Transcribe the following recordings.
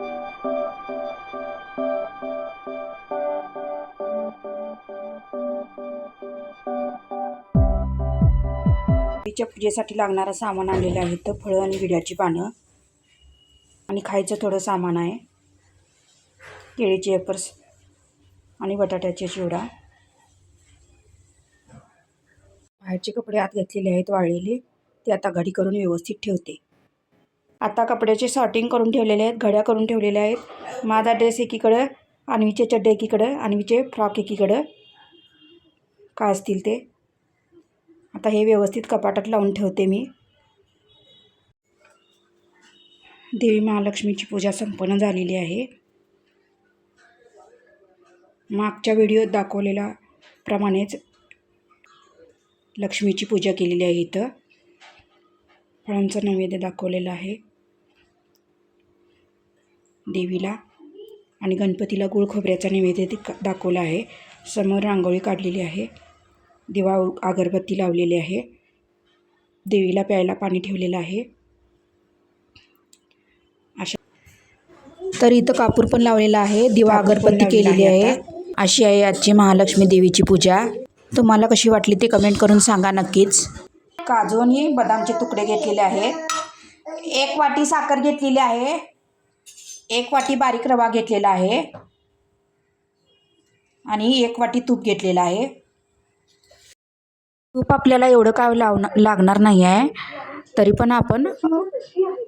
च्या पूजेसाठी लागणारं सामान आणलेलं आहे तर फळं आणि विड्याची पानं. आणि खायचं थोडं सामान आहे. केळीचे एपर्स आणि बटाट्याचे चिवडा. बाहेरचे कपडे आत घेतलेले आहेत वाळलेले ते आता घडी करून व्यवस्थित ठेवते. आता कपड्याचे सॉर्टिंग करून ठेवलेले आहेत घड्या करून ठेवलेल्या आहेत. माझा ड्रेस एकीकडं आणवीचे चड्डे एकीकडं आणवीचे फ्रॉक एकीकडं. काय असतील ते? आता हे व्यवस्थित कपाटात लावून ठेवते मी. देवी महालक्ष्मीची पूजा संपन्न झालेली आहे. मागच्या व्हिडिओत दाखवलेल्या प्रमाणेच लक्ष्मीची पूजा केलेली आहे इथं. फळांचं नैवेद्य दाखवलेलं आहे. देवीला आणि गणपतीला गुळ खोबऱ्याचा नैवेद्य दाखवला आहे. समोर रांगोळी काढलेली आहे. दिवा अगरबत्ती लावलेली आहे. देवीला प्यायला पाणी ठेवलेलं आहे. अशा तर इथं कापूर पण लावलेला आहे. दिवा अगरबत्ती केलेली आहे अशी आहे आजची महालक्ष्मी देवीची पूजा. तुम्हाला कशी वाटली ते कमेंट करून सांगा नक्कीच. काजू आणि बदामचे तुकडे घेतलेले आहेत एक वाटी साखर घेतलेली आहे. एक वाटी बारीक रवा घेतलेला आहे. आणि एक वाटी तूप घेतलेलं आहे. तूप आपल्याला एवढं काय लावणं लागणार नाही आहे. तरी पण आपण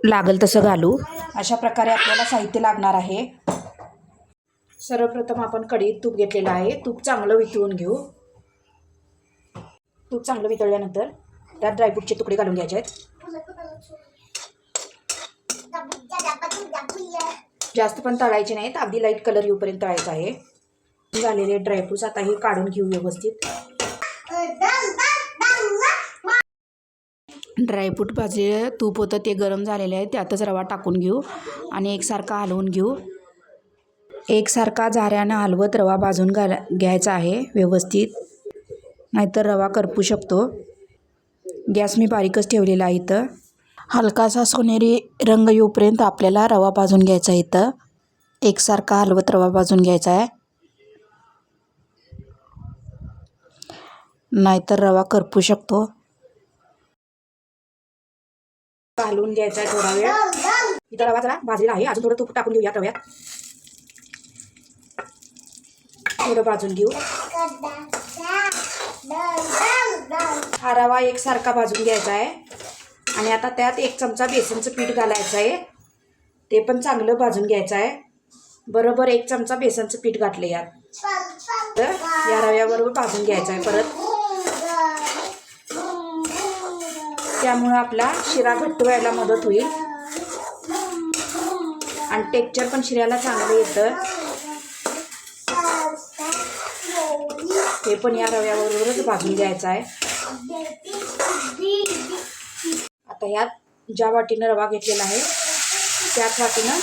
लागल तसं घालू. अशा प्रकारे आपल्याला साहित्य लागणार आहे. सर्वप्रथम आपण कढीत तूप घेतलेलं आहे. तूप चांगलं वितळून घेऊ. तूप चांगलं वितळल्यानंतर त्यात ड्रायफ्रूटचे तुकडे घालून घ्यायचे आहेत. जास्त पण तळायचे नाहीत. अगदी लाइट कलर येऊपर्यंत तळायचं आहे. झालेले ड्रायफ्रूट्स आता हे काढून घेऊ व्यवस्थित. ड्रायफ्रूट भाजलेलं तूप होतं ते गरम झालेलं आहे. त्यातच रवा टाकून घेऊ आणि एकसारखा हलवून घेऊ. एकसारखा झाऱ्यानं हलवत रवा भाजून घाला घ्यायचा आहे व्यवस्थित. नाहीतर रवा करपू शकतो. गॅस मी बारीकच ठेवलेला आहे इथं. हलकासा सोनेरी रंग येऊपर्यंत आपल्याला रवा भाजून घ्यायचा आहे इथं. एकसारखा हलवत रवा भाजून घ्यायचा आहे. नाहीतर रवा करपू शकतो. घालून घ्यायचा आहे थोडा वेळ. इथं रवा जरा भाजलेला आहे. अजून थोडं तूप टाकून घेऊया रव्यात थोडं भाजून घेऊ. हा रवा एकसारखा भाजून घ्यायचा आहे. आणि आता त्यात एक चमचा बेसनचं पीठ घालायचं आहे. ते पण चांगलं भाजून घ्यायचं आहे. बरोबर एक चमचा बेसनचं पीठ घातलं यात. तर या रव्याबरोबर भाजून घ्यायचं आहे परत. त्यामुळं आपला शिरा घट्ट व्हायला मदत होईल. आणि टेक्चर पण शिऱ्याला चांगलं येतं. हे पण या रव्याबरोबरच भाजून घ्यायचं आहे. आता ह्यात ज्या वाटीनं रवा घेतलेला आहे त्याच वाटीनं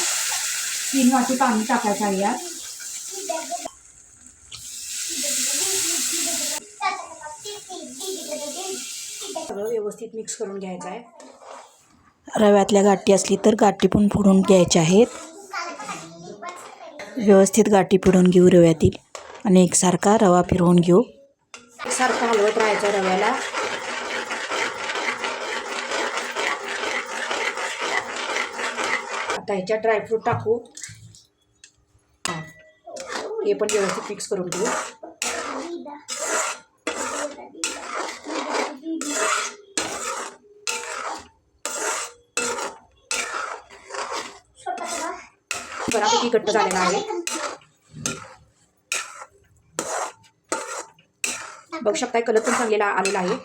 तीन वाटी पाणी टाकायचं आहे यात. सगळं व्यवस्थित मिक्स करून घ्यायचं आहे. रव्यातल्या गाठी असली तर गाठी पण फोडून घ्यायच्या आहेत. व्यवस्थित गाठी फोडून घेऊ रव्यातील आणि एकसारखा रवा फिरवून घेऊ. एकसारखं हलवत राहायचं रव्याला. आता ह्याच्यात ड्रायफ्रूट टाकू. हे. पण व्यवस्थित मिक्स करून घेऊ. बऱ्यापैकी घट्ट झालेला आहे. बघू शकताय कलर पण चांगलेला आलेला आहे.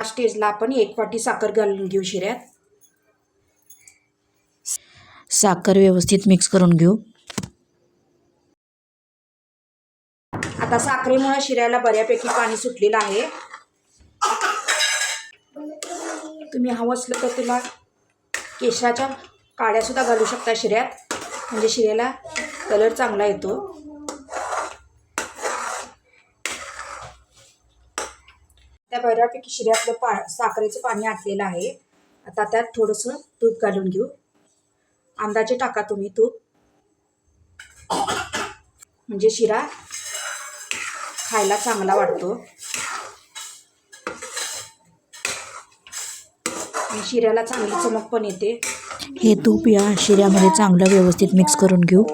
स्टेजला आपण एक वाटी साखर घालून घेऊ शिऱ्यात. साखर व्यवस्थित मिक्स करून घेऊ. आता साखरेमुळे शिऱ्याला बऱ्यापैकी पाणी सुटलेलं आहे. तुम्ही हवं असलं तर तुला केशाच्या काड्यासुद्धा घालू शकता शिऱ्यात. म्हणजे शिऱ्याला कलर चांगला येतो. त्या बऱ्यापैकी शिऱ्यातलं पा साखरेचं पाणी आटलेलं आहे. आता त्यात थोडंसं तूप घालून घेऊ. अंदाजे टाका तुम्ही तूप. म्हणजे शिरा खायला चांगला वाटतो. शिऱ्याला चांगली चमक पण येते. हे तूप या शिऱ्यामध्ये चांगलं व्यवस्थित मिक्स करून घेऊ.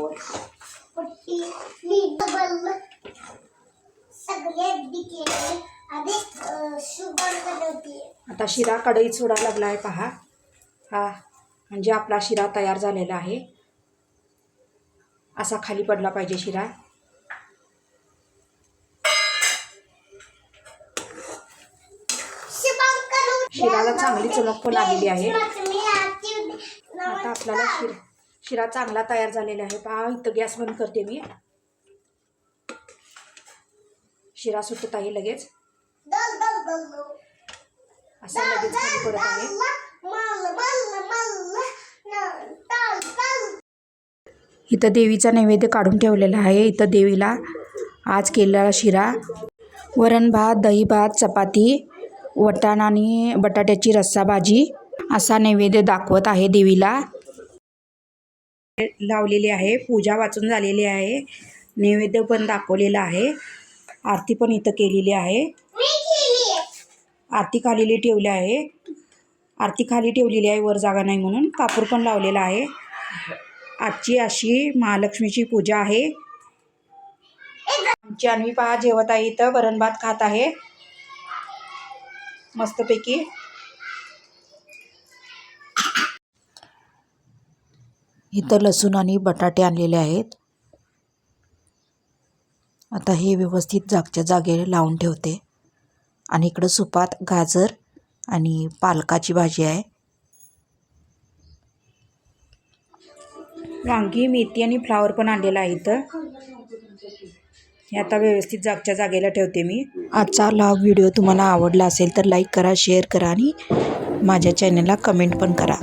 आता शिरा कढईत सोडा लागला आहे पहा. हा. म्हणजे आपला शिरा तयार झालेला आहे. असा खाली पडला पाहिजे शिरा. शिराला चांगली चमक पण आलेली आहे. आता आपल्याला शिर शिरा चांगला तयार झालेला आहे. पहा इथं गॅस बंद करते मी. शिरा सुटत आहे लगेच. असा लगेच खाली पडत आहे. इथं देवीचा नैवेद्य काढून ठेवलेला आहे. इथं देवीला आज केलेला शिरा वरण भात दही भात चपाती वटाण आणि बटाट्याची रस्सा भाजी असा नैवेद्य दाखवत आहे देवीला. लावलेली आहे पूजा वाचून झालेली आहे. नैवेद्य पण दाखवलेला आहे. आरती पण इथं केलेली आहे. आरती खालीली ठेवली आहे. आरती खाली ठेवलेली आहे वर जागा नाही म्हणून. कापूर पण लावलेला आहे. आजची अशी महालक्ष्मीची पूजा आहे. आमची अन्वी पहा जेवत आहे इथं वरण भात खात आहे. मस्तपैकी. इथं लसूण आणि बटाटे आणलेले आहेत. आता हे व्यवस्थित जागच्या जागेला लावून ठेवते. आणि इकडं सुपात गाजर आणि पालकाची भाजी आहे. वांगी मेथी आणि फ्लावर पण आणलेला आहे इथं. हे आता व्यवस्थित जागच्या जागेला ठेवते मी. आजचा लॉग व्हिडिओ तुम्हाला आवडला असेल तर लाईक करा शेअर करा आणि माझ्या चॅनलला कमेंट पण करा.